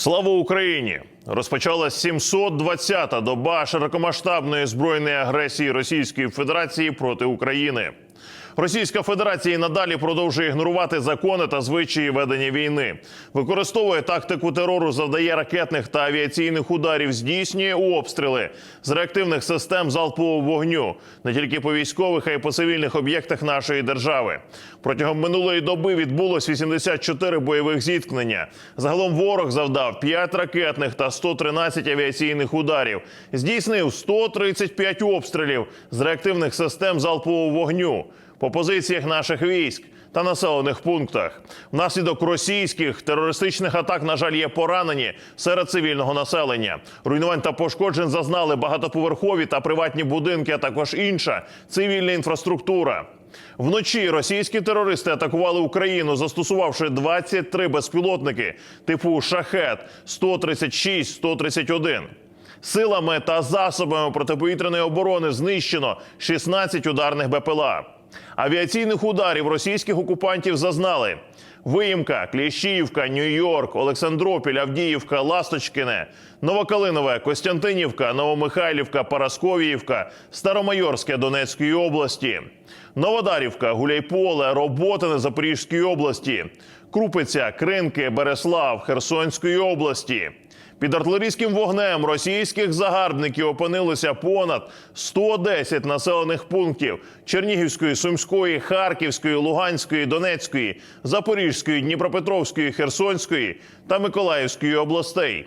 Слава Україні! Розпочалась 720-та доба широкомасштабної збройної агресії Російської Федерації проти України. Російська Федерація надалі продовжує ігнорувати закони та звичаї ведення війни, використовує тактику терору, завдає ракетних та авіаційних ударів, здійснює обстріли з реактивних систем залпового вогню не тільки по військових, а й по цивільних об'єктах нашої держави. Протягом минулої доби відбулось 84 бойових зіткнення. Загалом ворог завдав 5 ракетних та 113 авіаційних ударів. Здійснив 135 обстрілів з реактивних систем залпового вогню по позиціях наших військ та населених пунктах. Внаслідок російських терористичних атак, на жаль, є поранені серед цивільного населення. Руйнувань та пошкоджень зазнали багатоповерхові та приватні будинки, а також інша цивільна інфраструктура. Вночі російські терористи атакували Україну, застосувавши 23 безпілотники типу шахет 136-131. Силами та засобами протиповітряної оборони знищено 16 ударних БПЛА. Авіаційних ударів російських окупантів зазнали. Виїмка, Кліщіївка, Нью-Йорк, Олександропіль, Авдіївка, Ласточкине, Новокалинове, Костянтинівка, Новомихайлівка, Парасковіївка, Старомайорське Донецької області, Новодарівка, Гуляйполе, Роботине Запорізької області, Крупиця, Кринки, Береслав, Херсонської області. Під артилерійським вогнем російських загарбників опинилися понад 110 населених пунктів Чернігівської, Сумської, Харківської, Луганської, Донецької, Запорізької, Дніпропетровської, Херсонської та Миколаївської областей.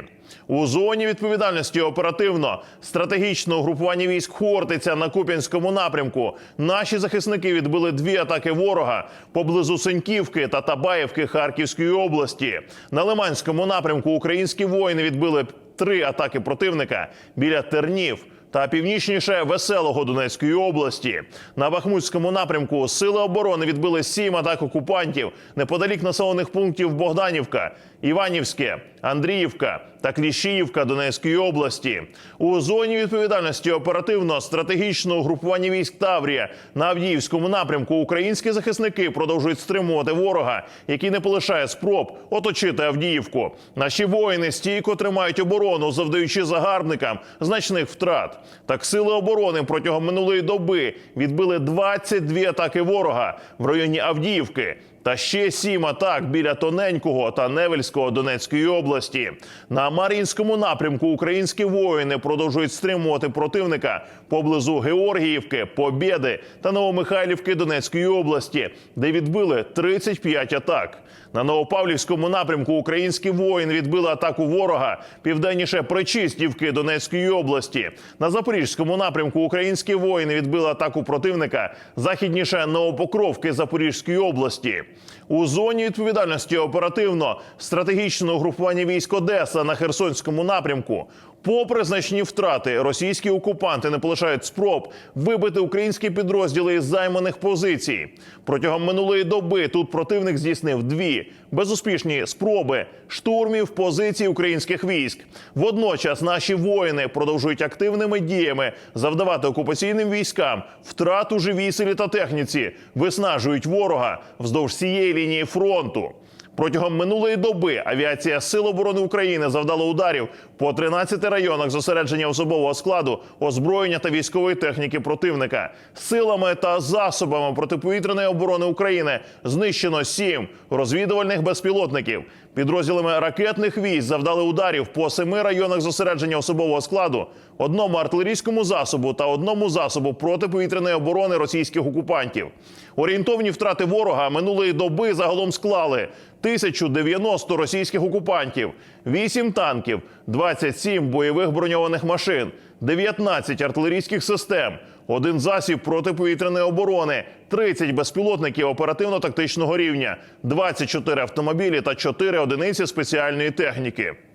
У зоні відповідальності оперативно стратегічного групування військ Хортиця на Куп'янському напрямку. Наші захисники відбили дві атаки ворога поблизу Сеньківки та Табаївки Харківської області. На Лиманському напрямку українські воїни відбили три атаки противника біля Тернів та північніше веселого Донецької області. На Бахмутському напрямку сили оборони відбили сім атак окупантів неподалік населених пунктів Богданівка, Іванівське, Андріївка та Кліщіївка Донецької області. У зоні відповідальності оперативно стратегічного групування військ Таврія на Авдіївському напрямку українські захисники продовжують стримувати ворога, який не полишає спроб оточити Авдіївку. Наші воїни стійко тримають оборону, завдаючи загарбникам значних втрат. Так сили оборони протягом минулої доби відбили 22 атаки ворога в районі Авдіївки. Та ще сім атак біля Тоненького та Невельського Донецької області. На Мар'їнському напрямку українські воїни продовжують стримувати противника поблизу Георгіївки, Побєди та Новомихайлівки Донецької області, де відбили 35 атак. На Новопавлівському напрямку українські воїни відбили атаку ворога південніше Причистівки Донецької області. На Запорізькому напрямку українські воїни відбили атаку противника західніше Новопокровки Запорізької області. У зоні відповідальності оперативно стратегічного групування військ Одеса на Херсонському напрямку. Попри значні втрати, російські окупанти не полишають спроб вибити українські підрозділи із займаних позицій. Протягом минулої доби тут противник здійснив дві безуспішні спроби штурмів позицій українських військ. Водночас наші воїни продовжують активними діями завдавати окупаційним військам втрату живій силі та техніці, виснажують ворога вздовж цієї лінії фронту. Протягом минулої доби авіація Сил оборони України завдала ударів по 13 районах зосередження особового складу, озброєння та військової техніки противника. Силами та засобами протиповітряної оборони України знищено сім розвідувальних безпілотників. Підрозділами ракетних військ завдали ударів по семи районах зосередження особового складу, одному артилерійському засобу та одному засобу протиповітряної оборони російських окупантів. Орієнтовні втрати ворога минулої доби загалом склали 1090 російських окупантів, 8 танків, 27 бойових броньованих машин, 19 артилерійських систем, один засіб протиповітряної оборони, 30 безпілотників оперативно-тактичного рівня, 24 автомобілі та 4 одиниці спеціальної техніки.